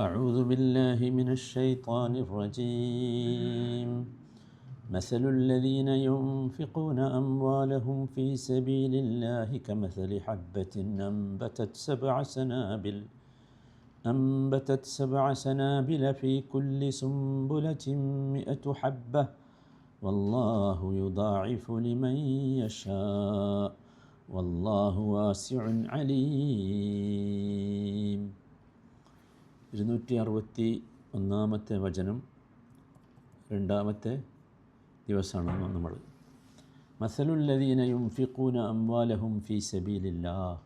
أعوذ بالله من الشيطان الرجيم. مثل الذين ينفقون أموالهم في سبيل الله كمثل حبة أنبتت سبع سنابل أنبتت سبع سنابل في كل سنبلة مئة حبة. والله يضاعف لمن يشاء والله واسع عليم. ഇരുന്നൂറ്റി അറുപത്തി ഒന്നാമത്തെ വചനം രണ്ടാമത്തെ ദിവസമാണ് നമ്മൾ. മസലുല്ലദീന യുംഫിഖൂന അംവാലഹും ഫി സബീലില്ലാ.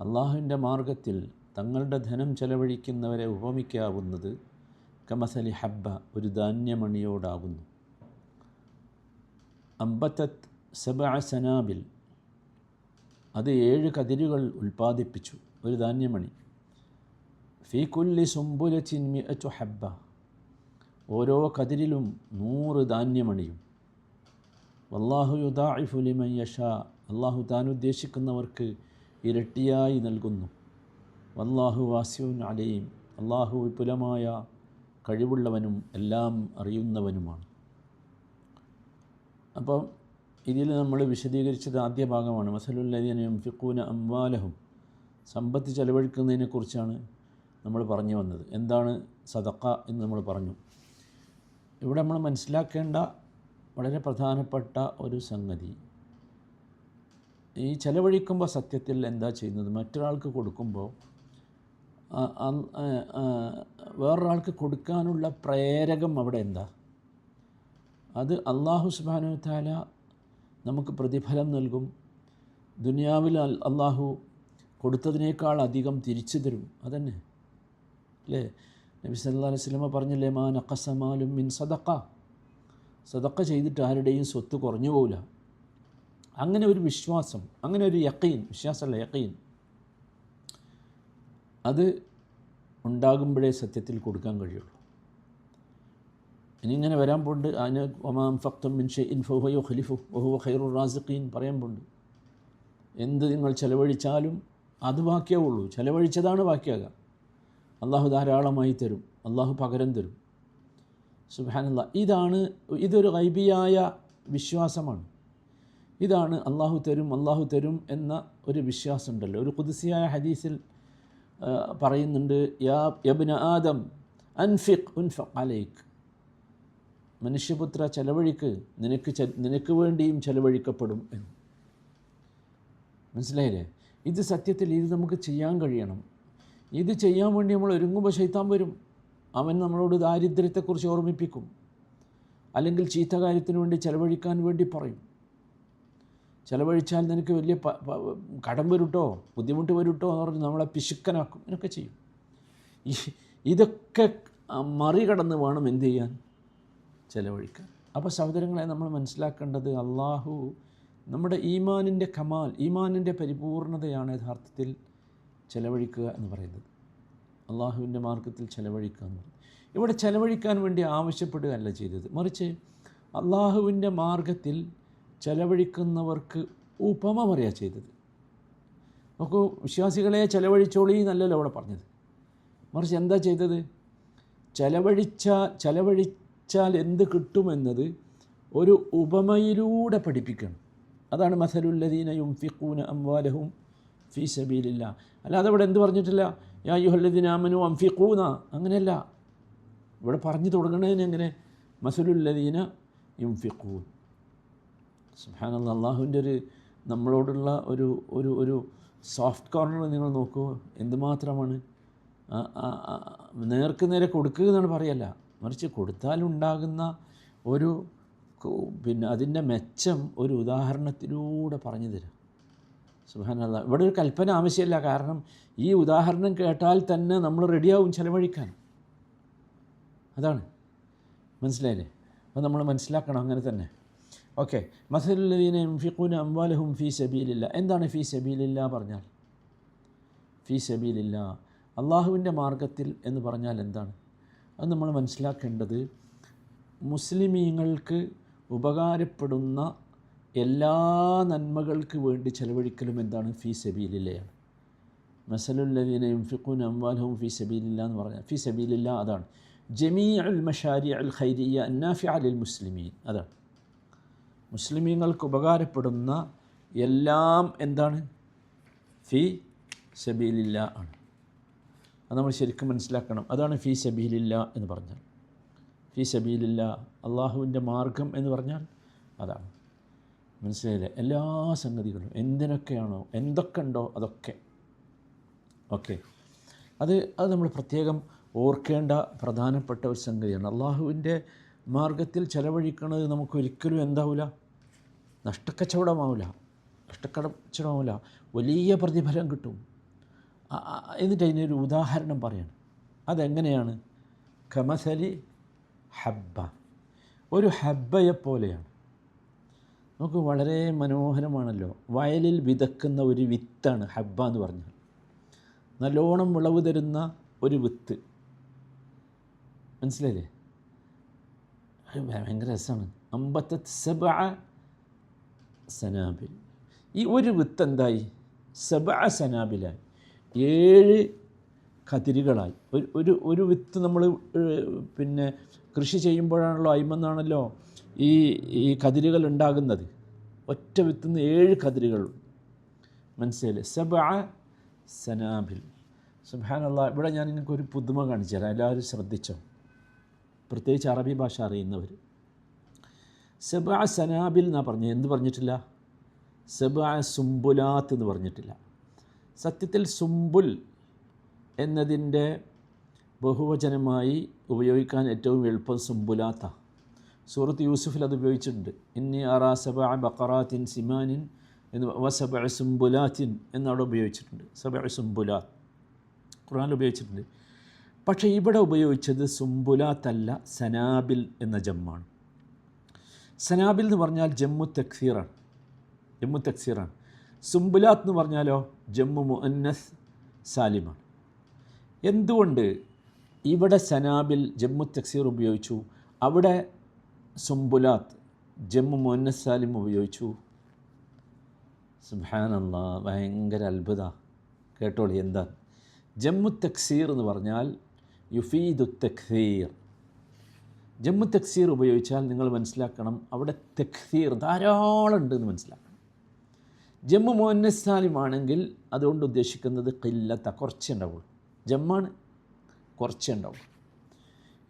അള്ളാഹുവിന്റെ മാർഗത്തിൽ തങ്ങളുടെ ധനം ചെലവഴിക്കുന്നവരെ ഉപമിക്കാവുന്നത് കമസലി ഹബ്ബ ഒരു ധാന്യമണിയോടാകുന്നു. അമ്പത്തത് സബ സനാബിൽ അത് ഏഴ് കതിരുകൾ ഉൽപ്പാദിപ്പിച്ചു ഒരു ധാന്യമണി. ഫീ കുല്ലി സുംബുലച്ചിൻ മിഅറ്റു ഹബ്ബ. ഓരോ കതിരിലും നൂറ് ധാന്യമണിയും. വല്ലാഹു യുദാഇഫു ലിമൻ യഷാ. അള്ളാഹു താൻ ഉദ്ദേശിക്കുന്നവർക്ക് ഇരട്ടിയായി നൽകുന്നു. വല്ലാഹു വാസ്യുൻ അലയും അള്ളാഹു വിപുലമായ കഴിവുള്ളവനും എല്ലാം അറിയുന്നവനുമാണ്. അപ്പോൾ ഇതിൽ നമ്മൾ വിശദീകരിച്ചത് ആദ്യ ഭാഗമാണ്. മസലുല്ലദീന ഫിക്കൂന അംവാലഹും. സമ്പത്ത് ചെലവഴിക്കുന്നതിനെക്കുറിച്ചാണ്. നമ്മൾ പറഞ്ഞു വന്നത്. എന്താണ് സദക്ക എന്ന് നമ്മൾ പറഞ്ഞു. ഇവിടെ നമ്മൾ മനസ്സിലാക്കേണ്ട വളരെ പ്രധാനപ്പെട്ട ഒരു സംഗതി. ഈ ചെലവഴിക്കുമ്പോൾ സത്യത്തിൽ എന്താ ചെയ്യുന്നത്? മറ്റൊരാൾക്ക് കൊടുക്കുമ്പോൾ വേറൊരാൾക്ക് കൊടുക്കാനുള്ള പ്രേരകം അവിടെ എന്താ? അത് അള്ളാഹു സുബാനു താല നമുക്ക് പ്രതിഫലം നൽകും. ദുനിയാവിൽ അള്ളാഹു കൊടുത്തതിനേക്കാൾ അധികം തിരിച്ചു തരും. അതന്നെ. അല്ലേ നബി സല്ലാ അലൈഹി സ്വലമ പറഞ്ഞില്ലേ മാ നക്കസമാലും മിൻ സദക്ക സദക്ക ചെയ്തിട്ട് ആരുടെയും സ്വത്ത് കുറഞ്ഞു പോവില്ല. അങ്ങനെ ഒരു വിശ്വാസം അങ്ങനെ ഒരു യക്കീൻ വിശ്വാസമല്ല യക്കീൻ അത് ഉണ്ടാകുമ്പോഴേ സത്യത്തിൽ കൊടുക്കാൻ കഴിയുള്ളൂ. ഇനി ഇങ്ങനെ വരാൻ പോണ്ട്. അതിന് ഒമാം ഫക്തം മിൻഷെ ഇൻഫോഹയോ ഖലിഫു ഒഹുവ ഖൈറു റാസിഖീൻ പറയാൻ പോണ്ട്. എന്ത് നിങ്ങൾ ചിലവഴിച്ചാലും അത് ബാക്കിയാവുള്ളൂ ചെലവഴിച്ചതാണ് ബാക്കിയാകുക അള്ളാഹു ധാരാളമായി തരും. അള്ളാഹു പകരം തരും. സുബാനല്ല ഇതാണ് ഇതൊരു ഐബിയായ വിശ്വാസമാണ്. ഇതാണ് അള്ളാഹു തരും അള്ളാഹു തരും എന്ന ഒരു വിശ്വാസമുണ്ടല്ലോ. ഒരു കുതിസിയായ ഹദീസിൽ പറയുന്നുണ്ട് യാ ആദം അൻഫിഖ് ഉൻഫ അലൈക്ക് മനുഷ്യപുത്ര ചെലവഴിക്ക് നിനക്ക് നിനക്ക് വേണ്ടിയും ചെലവഴിക്കപ്പെടും എന്ന്. മനസ്സിലായില്ലേ? ഇത് സത്യത്തിൽ ഇത് നമുക്ക് ചെയ്യാൻ കഴിയണം. ഇത് ചെയ്യാൻ വേണ്ടി നമ്മൾ ഒരുങ്ങുമ്പോൾ ശൈത്താൻ വരും. അവൻ നമ്മളോട് ദാരിദ്ര്യത്തെക്കുറിച്ച് ഓർമ്മിപ്പിക്കും. അല്ലെങ്കിൽ ചീത്ത കാര്യത്തിന് വേണ്ടി ചിലവഴിക്കാൻ വേണ്ടി പറയും. ചിലവഴിച്ചാൽ നിനക്ക് വലിയ കടം വരുട്ടോ ബുദ്ധിമുട്ട് വരുട്ടോ എന്ന് പറഞ്ഞ് നമ്മളെ പിശുക്കനാക്കും. ഇതൊക്കെ ചെയ്യും. ഇതൊക്കെ മറികടന്ന് വേണം എന്ത് ചെയ്യാൻ? ചിലവഴിക്കാൻ. അപ്പോൾ സഹോദരങ്ങളെ നമ്മൾ മനസ്സിലാക്കേണ്ടത് അള്ളാഹു നമ്മുടെ ഈമാനിന്റെ കമാൽ ഈമാനിന്റെ പരിപൂർണതയാണ് യഥാർത്ഥത്തിൽ ചെലവഴിക്കുക എന്ന് പറയുന്നത്. അള്ളാഹുവിന്റെ മാർഗത്തിൽ ചെലവഴിക്കുക എന്ന് ഇവിടെ ചെലവഴിക്കാൻ വേണ്ടി ആവശ്യപ്പെടുകയല്ല ചെയ്തത്. മറിച്ച് അള്ളാഹുവിന്റെ മാർഗത്തിൽ ചെലവഴിക്കുന്നവർക്ക് ഉപമ പറയുക ചെയ്തത്. നോക്കൂ വിശ്വാസികളെ ചെലവഴിച്ചോളി എന്നല്ലല്ലോ അവിടെ പറഞ്ഞത്. മറിച്ച് എന്താ ചെയ്തത്? ചെലവഴിച്ച ചെലവഴിച്ചാൽ എന്ത് കിട്ടുമെന്നത് ഒരു ഉപമയിലൂടെ പഠിപ്പിക്കണം. അതാണ് മസലുല്ലദീന യുംഫിഖൂന അംവാലഹും ഫീ സബീലില്ല. അല്ലാതെ ഇവിടെ എന്ത് പറഞ്ഞിട്ടില്ല? യാ യുഹല്ലദീനാമനു അംഫിഖൂന അങ്ങനെയല്ല. ഇവിടെ പറഞ്ഞു തുടങ്ങണതിന് എങ്ങനെ? മസലുല്ലദീന യുംഫിഖൂൻ സുഹാന അള്ളാഹുവിന്റെ ഒരു നമ്മളോടുള്ള ഒരു ഒരു ഒരു സോഫ്റ്റ് കോർണർ നിങ്ങൾ നോക്കൂ. എന്തുമാത്രമാണ്? നേർക്ക് നേരെ കൊടുക്കുക എന്നാണ് പറയല്ല. മറിച്ച് കൊടുത്താലുണ്ടാകുന്ന ഒരു പിന്നെ അതിന്റെ മെച്ചം ഒരു ഉദാഹരണത്തിലൂടെ പറഞ്ഞു തരാം. സുഹാനല്ല ഇവിടെ ഒരു കൽപ്പന ആവശ്യമില്ല. കാരണം ഈ ഉദാഹരണം കേട്ടാൽ തന്നെ നമ്മൾ റെഡിയാവും ചിലവഴിക്കാൻ. അതാണ്. മനസ്സിലായില്ലേ? അപ്പോൾ നമ്മൾ മനസ്സിലാക്കണം അങ്ങനെ തന്നെ. ഓക്കെ. മസലുല്ലദീന ഫിഖുന അംവാലഹും ഫീ സബീലില്ല. എന്താണ് ഫീ സബീലില്ല പറഞ്ഞാൽ? ഫീ സബീലില്ല. അള്ളാഹുവിന്റെ മാർഗത്തിൽ എന്ന് പറഞ്ഞാൽ എന്താണ്? അത് നമ്മൾ മനസ്സിലാക്കേണ്ടത് മുസ്ലിമീങ്ങൾക്ക് ഉപകാരപ്പെടുന്ന എല്ലാ നന്മകൾക്ക് വേണ്ടി ചെലവഴിക്കലും എന്താണ്? ഫീ സബീലില്ലയാണ് മസലുല്ലദീന യുംഫിഖൂൻ അംവാലഹും ഫി സബീലില്ല എന്ന് പറഞ്ഞാൽ ഫി സബീലില്ല അതാണ്. ജമീ അൽ മഷാരി അൽ ഖൈരിയ അന്നാഫി അലിൽ മുസ്ലിമീൻ. അതാണ്. മുസ്ലിമീങ്ങൾക്ക് ഉപകാരപ്പെടുന്ന എല്ലാം എന്താണ്? ഫി സബീലില്ല ആണ്. അത് നമ്മൾ ശരിക്കും മനസ്സിലാക്കണം. അതാണ് ഫി സബീലില്ല എന്ന് പറഞ്ഞാൽ. ഫി സബീലില്ല അള്ളാഹുവിന്റെ മാർഗം എന്ന് പറഞ്ഞാൽ അതാണ്. മനസ്സിലായില്ലേ? എല്ലാ സംഗതികളും എന്തിനൊക്കെയാണോ എന്തൊക്കെ ഉണ്ടോ അതൊക്കെ. ഓക്കെ. അത് അത് നമ്മൾ പ്രത്യേകം ഓർക്കേണ്ട പ്രധാനപ്പെട്ട ഒരു സംഗതിയാണ്. അള്ളാഹുവിന്റെ മാർഗത്തിൽ ചെലവഴിക്കുന്നത് നമുക്കൊരിക്കലും എന്താവില്ല നഷ്ടക്കച്ചവടമാവില്ല നഷ്ടക്കച്ചവടമാവില്ല വലിയ പ്രതിഫലം കിട്ടും. എന്നിട്ട് അതിനൊരു ഉദാഹരണം പറയാണ്. അതെങ്ങനെയാണ്? കമസലി ഹബ്ബ. ഒരു ഹബ്ബയെ പോലെയാണ്. നമുക്ക് വളരെ മനോഹരമാണല്ലോ. വയലിൽ വിതക്കുന്ന ഒരു വിത്താണ് ഹബ്ബ എന്ന് പറഞ്ഞാൽ നല്ലോണം വിളവ് തരുന്ന ഒരു വിത്ത്. മനസ്സിലായില്ലേ? ഭയങ്കര രസമാണ്. അമ്പത്തത്ത് സബ സനാബിൽ. ഈ ഒരു വിത്ത് എന്തായി? സബ സനാബിലായി. ഏഴ് കതിരുകളായി. ഒരു ഒരു ഒരു വിത്ത് നമ്മൾ പിന്നെ കൃഷി ചെയ്യുമ്പോഴാണല്ലോ അയിമെന്നാണല്ലോ ഈ ഈ കതിരുകൾ ഉണ്ടാകുന്നത്. ഒറ്റ വിത്തുന്ന ഏഴ് കതിരുകൾ മനസ്സിലായില്ലേ? സബ സനാബിൽ. സുബാനുള്ള ഇവിടെ ഞാൻ നിങ്ങൾക്ക് ഒരു പുതുമ കാണിച്ചു തരാം. എല്ലാവരും ശ്രദ്ധിച്ചോ? പ്രത്യേകിച്ച് അറബി ഭാഷ അറിയുന്നവർ. സെബ സനാബിൽ എന്നാ പറഞ്ഞത് എന്ത് പറഞ്ഞിട്ടില്ല? സെബ സുംബുലാത്ത് എന്ന് പറഞ്ഞിട്ടില്ല. സത്യത്തിൽ സുംബുൽ എന്നതിന്റെ ബഹുവചനമായി ഉപയോഗിക്കാൻ ഏറ്റവും എളുപ്പം സുംബുലാത്ത. സൂറത്ത് യൂസുഫിൽ അത് ഉപയോഗിച്ചിട്ടുണ്ട്. ഇന്നി അറാ സബ ബക്കറാത്തിൻ സിമാനിൻ എന്ന് വസബ സുംബുലാത്തിൻ എന്നവിടെ ഉപയോഗിച്ചിട്ടുണ്ട്. സബ സുംബുലാത്ത്. ഖുർആനിൽ ഉപയോഗിച്ചിട്ടുണ്ട്. പക്ഷേ ഇവിടെ ഉപയോഗിച്ചത് സുംബുലാത്തല്ല സനാബിൽ എന്ന ജമ്മാണ്. സനാബിൽ എന്ന് പറഞ്ഞാൽ ജമ്മു തക്സീറാണ്. ജമ്മു തക്സീറാണ്. സുംബുലാത്ത് എന്ന് പറഞ്ഞാലോ ജമ്മു മുഅന്നസ് സാലിമാണ്. എന്തുകൊണ്ട് ഇവിടെ സനാബിൽ ജമ്മു തക്സീർ ഉപയോഗിച്ചു? അവിടെ സുംബുലാത്ത് ജമ്മു മുഅന്നസ് സാലിം ഉപയോഗിച്ചു. സുബാനല്ല ഭയങ്കര അത്ഭുത. കേട്ടോളി എന്താ? ജമ്മു തക്സീർ എന്ന് പറഞ്ഞാൽ യുഫീദു തക്സീർ. ജമ്മു തക്സീർ ഉപയോഗിച്ചാൽ നിങ്ങൾ മനസ്സിലാക്കണം അവിടെ തക്സീർ ധാരാളം ഉണ്ട് എന്ന് മനസ്സിലാക്കണം. ജമ്മു മോന്നസാലിമാണെങ്കിൽ അതുകൊണ്ട് ഉദ്ദേശിക്കുന്നത് കില്ലത്ത കുറച്ചേ ഉണ്ടാവുള്ളൂ. ജമ്മാണ് കുറച്ചേ ഉണ്ടാവുള്ളൂ.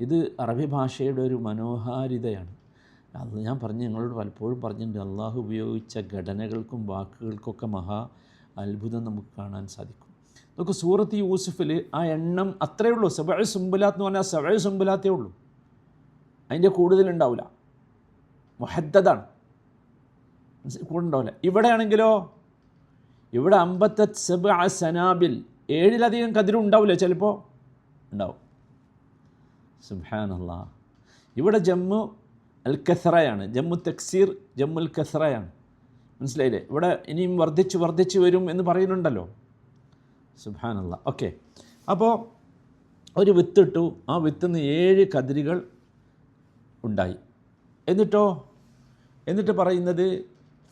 ഇത് അറബി ഭാഷയുടെ ഒരു മനോഹാരിതയാണ്. അത് ഞാൻ പറഞ്ഞ് ഞങ്ങളോട് പലപ്പോഴും പറഞ്ഞിട്ടുണ്ട് അള്ളാഹു ഉപയോഗിച്ച ഘടനകൾക്കും വാക്കുകൾക്കൊക്കെ മഹാ അത്ഭുതം നമുക്ക് കാണാൻ സാധിക്കും. നമുക്ക് സൂറത്ത് യൂസുഫിൽ ആ എണ്ണം അത്രയേ ഉള്ളൂ. സവഴ് സുംബുലാത്ത് എന്ന് പറഞ്ഞാൽ സവഴ് സുംബുലാത്തേ ഉള്ളൂ. അതിന്റെ കൂടുതലുണ്ടാവില്ല. മുഹദ്ദതാണ് കൂടുണ്ടാവില്ല ഇവിടെയാണെങ്കിലോ? ഇവിടെ അമ്പത്തത് ആ സനാബിൽ ഏഴിലധികം കതിരും ഉണ്ടാവില്ല ചിലപ്പോൾ? ഉണ്ടാവും. സുബാനല്ലാ ഇവിടെ ജമ്മു അൽ കസറയാണ് ജമ്മു തക്സീർ ജമ്മു അൽ കസറയാണ് മനസ്സിലായില്ലേ? ഇവിടെ ഇനിയും വർദ്ധിച്ച് വർദ്ധിച്ച് വരും എന്ന് പറയുന്നുണ്ടല്ലോ. സുബാനുള്ള ഓക്കെ. അപ്പോൾ ഒരു വിത്തിട്ടു. ആ വിത്തിൽ നിന്ന് ഏഴ് കതിരുകൾ ഉണ്ടായി. എന്നിട്ടോ? എന്നിട്ട് പറയുന്നത്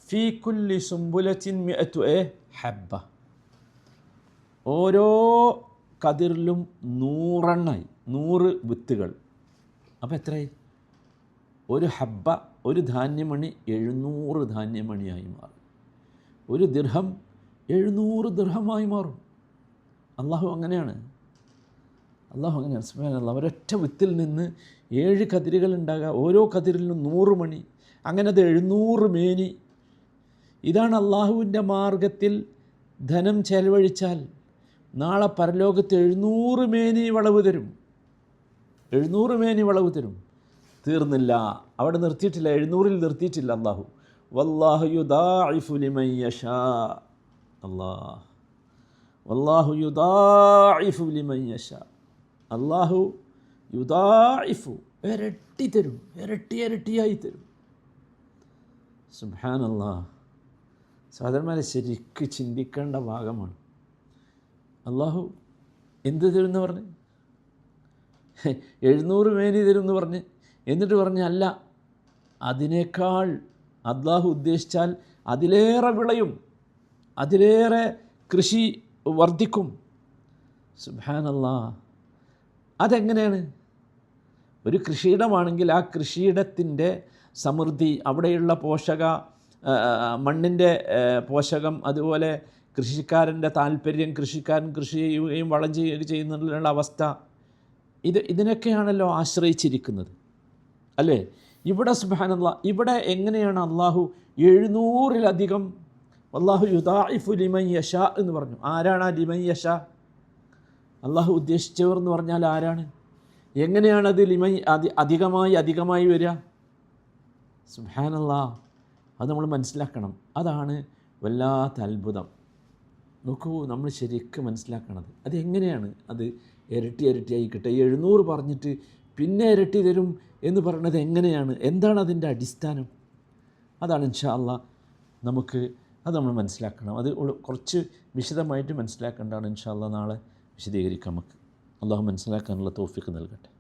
ഫീ കുല്ലി സുംബുലച്ചിൻ മിഅത്തു എ ഹബ്ബ. ഓരോ കതിറിലും നൂറെണ്ണായി നൂറ് വിത്തുകൾ. അപ്പോൾ എത്രയായി? ഒരു ഹബ്ബ ഒരു ധാന്യമണി എഴുന്നൂറ് ധാന്യമണിയായി മാറും. ഒരു ദിർഹം എഴുന്നൂറ് ദിർഹമായി മാറും. അള്ളാഹു അങ്ങനെയാണ്. അള്ളാഹു അങ്ങനെയാണ് സ്മേനല്ല ഒരൊറ്റ വിത്തിൽ നിന്ന് ഏഴ് കതിരുകൾ ഉണ്ടാകുക ഓരോ കതിരിലും നൂറ് മണി അങ്ങനെ എഴുന്നൂറ് മേനി. ഇതാണ് അള്ളാഹുവിന്റെ മാർഗത്തിൽ ധനം ചെലവഴിച്ചാൽ നാളെ പരലോകത്ത് എഴുന്നൂറ് മേനി വളവ് തരും. എഴുന്നൂറ് മേനി വളവ് തരും. തീർന്നില്ല. അവിടെ നിർത്തിയിട്ടില്ല. എഴുന്നൂറിൽ നിർത്തിയിട്ടില്ല അള്ളാഹു വല്ലാഹു യുദാഇഫു ലിമൻ യശാ. അല്ലാഹ്. വല്ലാഹു യശാ. അള്ളാഹു യുദാഇഫു ഇരട്ടി തരും. ഇരട്ടി ഇരട്ടിയായി തരും. സുബാനല്ലാ സാധാരണ ശരിക്ക് ചിന്തിക്കേണ്ട ഭാഗമാണ്. അള്ളാഹു എന്ത് തരും എന്ന് പറഞ്ഞ്? എഴുന്നൂറ് മേനി തരും എന്ന് പറഞ്ഞ്. എന്നിട്ട് പറഞ്ഞ് അല്ല അതിനേക്കാൾ അള്ളാഹു ഉദ്ദേശിച്ചാൽ അതിലേറെ വിളയും അതിലേറെ കൃഷി വർദ്ധിക്കും. സുബാനല്ലാ അതെങ്ങനെയാണ്? ഒരു കൃഷിയിടമാണെങ്കിൽ ആ കൃഷിയിടത്തിന്റെ സമൃദ്ധി അവിടെയുള്ള പോഷക മണ്ണിന്റെ പോഷകം അതുപോലെ കൃഷിക്കാരന്റെ താല്പര്യം കൃഷിക്കാരൻ കൃഷി ചെയ്യുകയും വളം ചെയ്യുകയും ചെയ്യുന്നതിനുള്ള അവസ്ഥ. ഇത് ഇതിനൊക്കെയാണല്ലോ ആശ്രയിച്ചിരിക്കുന്നത്. അല്ലേ? ഇവിടെ സുബാനല്ല ഇവിടെ എങ്ങനെയാണ് അള്ളാഹു എഴുന്നൂറിലധികം അള്ളാഹു യുദാഇഫു ലിമൻ യഷ എന്ന് പറഞ്ഞു. ആരാണ് ആ ലിമൻ യഷ അള്ളാഹു ഉദ്ദേശിച്ചവർ എന്ന് പറഞ്ഞാൽ ആരാണ്? എങ്ങനെയാണത് ലിമൻ അതി അധികമായി അധികമായി വരിക? സുബാനല്ലാ അത് നമ്മൾ മനസ്സിലാക്കണം. അതാണ് വല്ലാത്ത അത്ഭുതം. നോക്കൂ നമ്മൾ ശരിക്കും മനസ്സിലാക്കണത്. അതെങ്ങനെയാണ് അത് ഇരട്ടി ഇരട്ടിയായി കിട്ടുക എഴുന്നൂറ് പറഞ്ഞിട്ട് പിന്നെ ഇരട്ടി തരും എന്ന് പറയുന്നത് എങ്ങനെയാണ്? എന്താണ് അതിന്റെ അടിസ്ഥാനം? അതാണ് ഇൻഷാല്ല നമുക്ക് അത് നമ്മൾ മനസ്സിലാക്കണം. അത് കുറച്ച് വിശദമായിട്ട് മനസ്സിലാക്കേണ്ടതാണ് ഇൻഷാല്ല നാളെ വിശദീകരിക്കാം നമുക്ക്. അള്ളാഹു മനസ്സിലാക്കാനുള്ള തോഫിക്ക് നൽകട്ടെ.